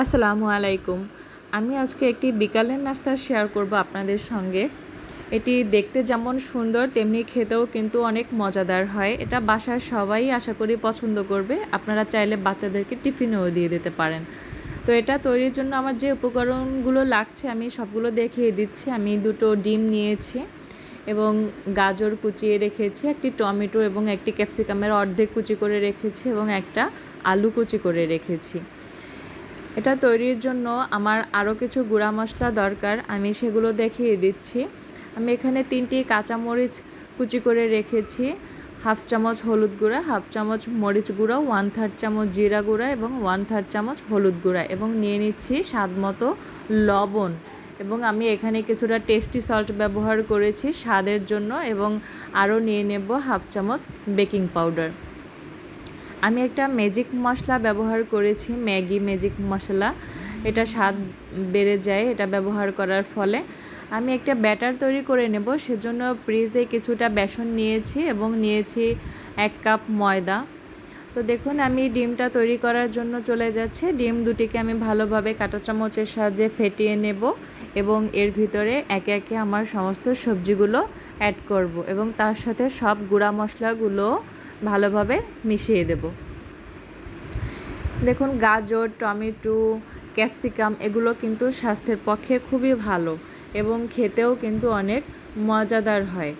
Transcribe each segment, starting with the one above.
আসসালামু আলাইকুম। আমি আজকে একটি বিকালের নাস্তা শেয়ার করব আপনাদের সঙ্গে। এটি দেখতে যেমন সুন্দর, তেমনি খেতেও কিন্তু অনেক মজাদার হয়। এটা বাসার সবাই আশা করি পছন্দ করবে। আপনারা চাইলে বাচ্চাদেরকে টিফিনেও দিয়ে দিতে পারেন। তো এটা তৈরির জন্য আমার যে উপকরণগুলো লাগছে, আমি সবগুলো দেখিয়ে দিচ্ছি। আমি দুটো ডিম নিয়েছি এবং গাজর কুচিয়ে রেখেছি, একটি টমেটো এবং একটি ক্যাপসিকামের অর্ধেক কুচি করে রেখেছি এবং একটা আলু কুচি করে রেখেছি। এটা তৈরির জন্য আমার আরও কিছু গুঁড়া মশলা দরকার, আমি সেগুলো দেখিয়ে দিচ্ছি। আমি এখানে তিনটি কাঁচামরিচ কুচি করে রেখেছি, হাফ চামচ হলুদ গুঁড়া, হাফ চামচ মরিচ গুঁড়া ওয়ান থার্ড চামচ জিরা গুঁড়া এবং ওয়ান থার্ড চামচ হলুদ গুঁড়া এবং নিয়ে নিচ্ছি স্বাদ মতো লবণ এবং আমি এখানে কিছুটা টেস্টি সল্ট ব্যবহার করেছি স্বাদের জন্য এবং আরও নিয়ে নেব হাফ চামচ বেকিং পাউডার আমি একটা ম্যাজিক মশলা ব্যবহার করেছি, ম্যাগি ম্যাজিক মশলা। এটা স্বাদ বেড়ে যায়, এটা ব্যবহার করার ফলে। আমি একটা ব্যাটার তৈরি করে নেব, সেজন্য ফ্রিজে কিছুটা বেসন নিয়েছি এবং নিয়েছি এক কাপ ময়দা। তো দেখুন, আমি ডিমটা তৈরি করার জন্য চলে যাচ্ছে। ডিম দুটিকে আমি ভালোভাবে কাঁটা চামচের সাহায্যে ফেটিয়ে নেব এবং এর ভিতরে একে একে আমার সমস্ত সবজিগুলো অ্যাড করব এবং তার সাথে সব গুঁড়া মশলাগুলো ভালোভাবে মিশিয়ে দেব। দেখুন, গাজর, টমেটো, ক্যাপসিকাম এগুলো কিন্তু স্বাস্থ্যের পক্ষে খুবই ভালো এবং খেতেও কিন্তু অনেক মজাদার হয়।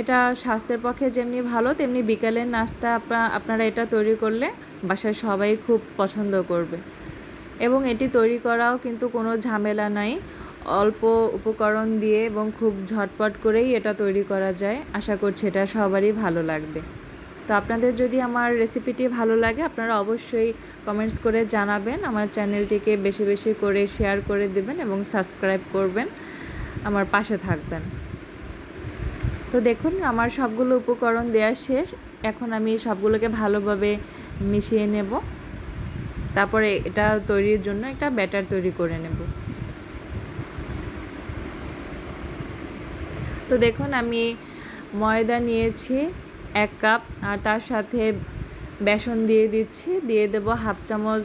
এটা স্বাস্থ্যের পক্ষে যেমনি ভালো, তেমনি বিকালের নাস্তা আপনারা এটা তৈরি করলে বাসায় সবাই খুব পছন্দ করবে। এবং এটি তৈরি করাও কিন্তু কোনো ঝামেলা নাই। অল্প উপকরণ দিয়ে এবং খুব ঝটপট করেই এটা তৈরি করা যায়। আশা করছি এটা সবারই ভালো লাগবে। তো আপনাদের যদি আমার রেসিপিটি ভালো লাগে, আপনারা অবশ্যই কমেন্টস করে জানাবেন। আমার চ্যানেলটিকে বেশি বেশি করে শেয়ার করে দেবেন এবং সাবস্ক্রাইব করবেন। আমার পাশে থাকবেন। তো দেখুন, আমার সবগুলো উপকরণ দেওয়া শেষ। এখন আমি সবগুলোকে ভালোভাবে মিশিয়ে নেব। তারপরে এটা তৈরির জন্য একটা ব্যাটার তৈরি করে নেব। তো দেখুন, আমি ময়দা নিয়েছি। এক কাপ, আর তার সাথে বেসন দিয়ে দিচ্ছি। দিয়ে দেব হাফ চামচ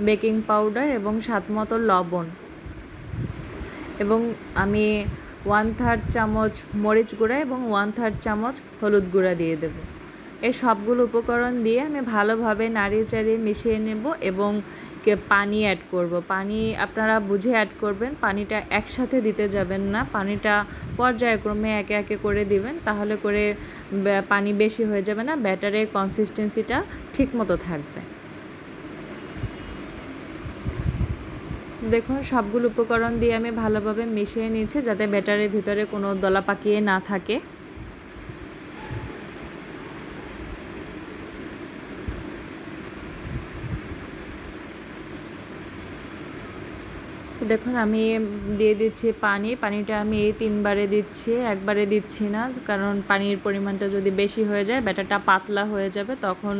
বেকিং পাউডার এবং স্বাদ মতো লবণ। এবং আমি ওয়ান থার্ড চামচ মরিচ গুঁড়া এবং ওয়ান থার্ড চামচ হলুদ গুঁড়া দিয়ে দেবো। এই সবগুলো উপকরণ দিয়ে আমি ভালোভাবে নাড়িয়ে চাড়িয়ে মিশিয়ে নেব এবং পানি অ্যাড করব। পানি আপনারা বুঝে অ্যাড করবেন, পানিটা একসাথে দিতে যাবেন না। পানিটা পর্যায়ক্রমে একে একে করে দিবেন, তাহলে করে পানি বেশি হয়ে যাবে না ব্যাটারের কনসিস্টেন্সিটা ঠিক মতো থাকবে। দেখুন, সবগুলো উপকরণ দিয়ে আমি ভালোভাবে মিশিয়ে নিয়েছি যাতে ব্যাটারের ভিতরে কোনো দলা পাকিয়ে না থাকে। দেখুন, আমি দিয়ে দিচ্ছি পানি। পানিটা আমি তিনবারে দিচ্ছি, একবারে দিচ্ছি না। কারণ পানির পরিমাণটা যদি বেশি হয়ে যায় ব্যাটারটা পাতলা হয়ে যাবে, তখন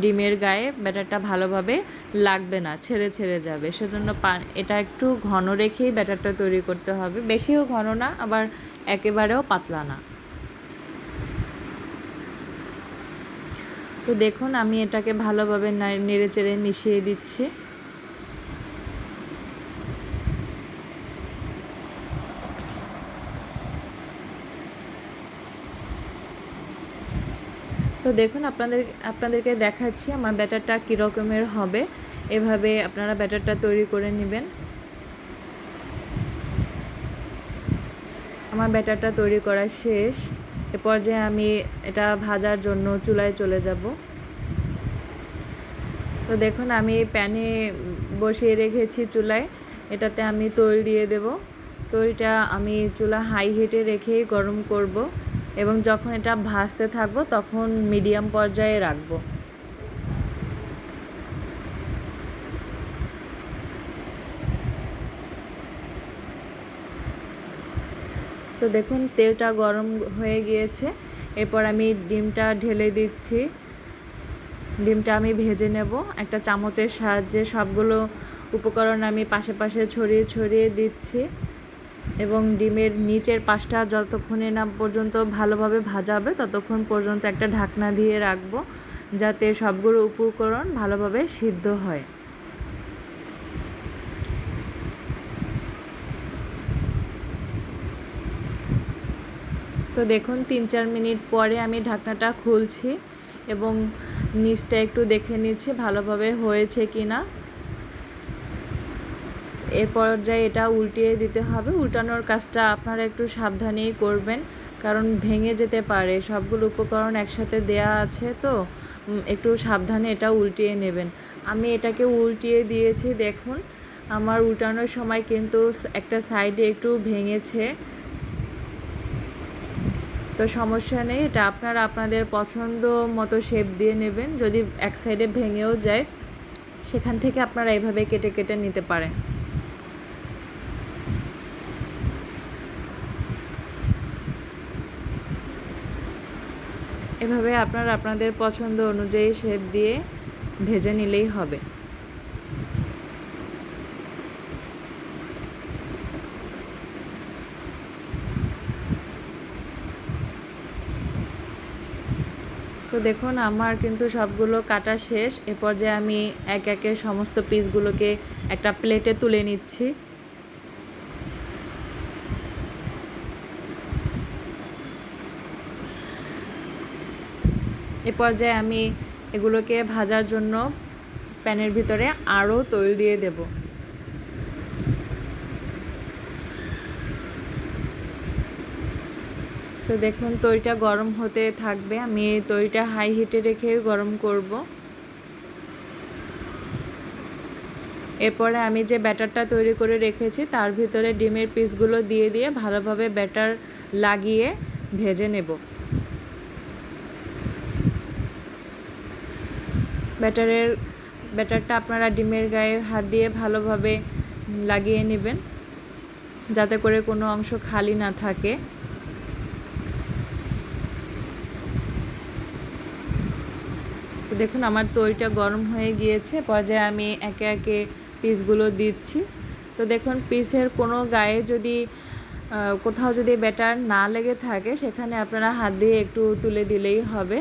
ডিমের গায়ে ব্যাটারটা ভালোভাবে লাগবে না, ছেড়ে ছেড়ে যাবে। সেজন্য এটা একটু ঘন রেখেই ব্যাটারটা তৈরি করতে হবে। বেশিও ঘন না, আবার একেবারেও পাতলা না। তো দেখুন, আমি এটাকে ভালোভাবে নেড়ে চেড়ে মিশিয়ে দিচ্ছি। তো দেখুন, আপনাদের, আপনাদেরকে দেখাচ্ছি আমার ব্যাটারটা কীরকমের হবে। এভাবে আপনারা ব্যাটারটা তৈরি করে নেবেন। আমার ব্যাটারটা তৈরি করা শেষ। এ পর্যায়ে আমি এটা ভাজার জন্য চুলায় চলে যাব। তো দেখুন, আমি প্যানে বসিয়ে রেখেছি চুলায়। এটাতে আমি তৈল দিয়ে দেব। তৈলটা আমি চুলা হাই হিটে রেখেই গরম করব। এবং যখন এটা ভাজতে থাকব, তখন মিডিয়াম পর্যায়ে রাখব। তো দেখুন, তেলটা গরম হয়ে গিয়েছে। এরপর আমি ডিমটা ঢেলে দিচ্ছি। ডিমটা আমি ভেজে নেব। একটা চামচের সাহায্যে সবগুলো উপকরণ আমি পাশে পাশে ছড়িয়ে ছড়িয়ে দিচ্ছি। এবং ডিমের নিচের পাশটা যতক্ষণে না পর্যন্ত ভালোভাবে ভাজাবে, ততক্ষণ পর্যন্ত একটা ঢাকনা দিয়ে রাখব, যাতে সবগুলো উপকরণ ভালোভাবে সিদ্ধ হয়। তো দেখুন, তিন চার মিনিট পরে আমি ঢাকনাটা খুলছি এবং নিচটা একটু দেখে নিচ্ছি ভালোভাবে হয়েছে কি না এর পর্যায়ে এটা উল্টিয়ে দিতে হবে। উল্টানোর কাজটা আপনারা একটু সাবধানেই করবেন। কারণ ভেঙে যেতে পারে। সবগুলো উপকরণ একসাথে দেয়া আছে তো। একটু সাবধানে এটা উল্টিয়ে নেবেন। আমি এটাকে উল্টিয়ে দিয়েছি, দেখুন। আমার উল্টানোর সময় কিন্তু একটা সাইডে একটু ভেঙেছে। তো সমস্যা নেই। এটা আপনারা আপনাদের পছন্দ মতো শেপ দিয়ে নেবেন। যদি এক সাইডে ভেঙেও যায়, সেখান থেকে আপনারা এইভাবে কেটে কেটে নিতে পারেন। এভাবে আপনারা আপনাদের পছন্দ অনুযায়ী শেপ দিয়ে ভেজে নিলেই হবে। তো দেখুন, আমার কিন্তু সবগুলো কাটা শেষ। এ পর্যায়ে আমি এক একে সমস্ত পিসগুলোকে একটা প্লেটে তুলে নিচ্ছি। এ পর্যায়ে আমি এগুলোকে ভাজার জন্য প্যানের ভিতরে আরও তৈল দিয়ে দেব। তো দেখুন তৈটা গরম হতে থাকবে। আমি এই তৈটা হাই হিটে রেখে গরম করব। এরপরে আমি যে ব্যাটারটা তৈরি করে রেখেছি, তার ভিতরে ডিমের পিসগুলো দিয়ে দিয়ে ভালোভাবে ব্যাটার লাগিয়ে ভেজে নেব। ব্যাটারের, ব্যাটারটা আপনারা ডিমের গায়ে হাত দিয়ে ভালোভাবে লাগিয়ে নেবেন, যাতে করে কোনো অংশ খালি না থাকে। দেখুন, আমার তৈটা গরম হয়ে গিয়েছে, পর্যায়ে আমি একে একে পিসগুলো দিচ্ছি। তো দেখুন, পিসের কোনো গায়ে যদি কোথাও যদি ব্যাটার না লেগে থাকে, সেখানে আপনারা হাত দিয়ে একটু তুলে দিলেই হবে।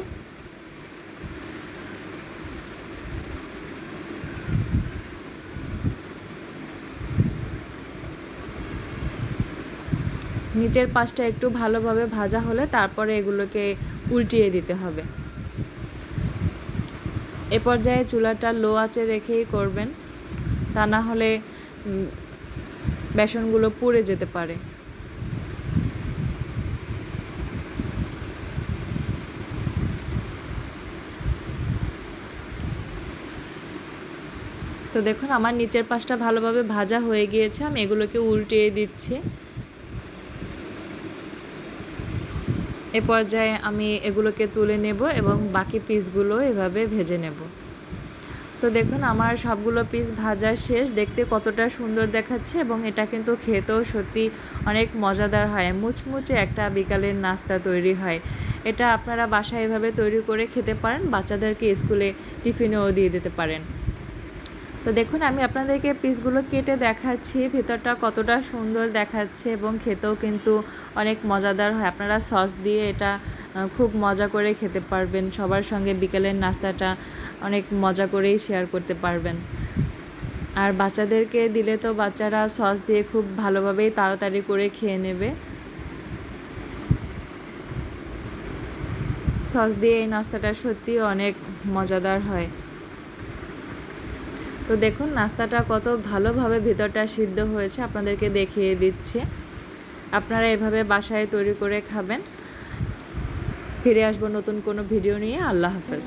নিচের পাশটা একটু ভালোভাবে ভাজা হলে তারপরে এগুলোকে উল্টিয়ে দিতে হবে। এ পর্যায়ে চুলাটা লো আঁচে রেখেই করবেন। তা না হলে বেসনগুলো পুড়ে যেতে পারে। তো দেখুন, আমার নিচের পাশটা ভালোভাবে ভাজা হয়ে গিয়েছে। আমি এগুলোকে উল্টিয়ে দিচ্ছি। এ পর্যায়ে আমি এগুলোকে তুলে নেব এবং বাকি পিসগুলো এভাবে ভেজে নেব। তো দেখুন, আমার সবগুলো পিস ভাজা শেষ। দেখতে কতটা সুন্দর দেখাচ্ছে এবং এটা কিন্তু খেতেও সত্যি অনেক মজাদার হয়। মুচমুচে একটা বিকালের নাস্তা তৈরি হয়। এটা আপনারা বাসায় এভাবে তৈরি করে খেতে পারেন। বাচ্চাদেরকে স্কুলে টিফিনেও দিয়ে দিতে পারেন। তো দেখুন, আমি আপনাদেরকে পিসগুলো কেটে দেখাচ্ছি। ভেতরটা কতটা সুন্দর দেখাচ্ছে এবং খেতেও কিন্তু অনেক মজাদার হয়। আপনারা সস দিয়ে এটা খুব মজা করে খেতে পারবেন। সবার সঙ্গে বিকেলের নাস্তাটা অনেক মজা করেই শেয়ার করতে পারবেন। আর বাচ্চাদেরকে দিলে তো বাচ্চারা সস দিয়ে খুব ভালোভাবেই তাড়াতাড়ি করে খেয়ে নেবে। সস দিয়ে এই নাস্তাটা সত্যি অনেক মজাদার হয়। তো দেখুন, নাস্তাটা কত ভালোভাবে ভিতরটা সিদ্ধ হয়েছে, আপনাদেরকে দেখিয়ে দিচ্ছে। আপনারা এভাবে বাসায় তৈরি করে খাবেন। ফিরে আসব নতুন কোনো ভিডিও নিয়ে। আল্লাহ হাফেজ।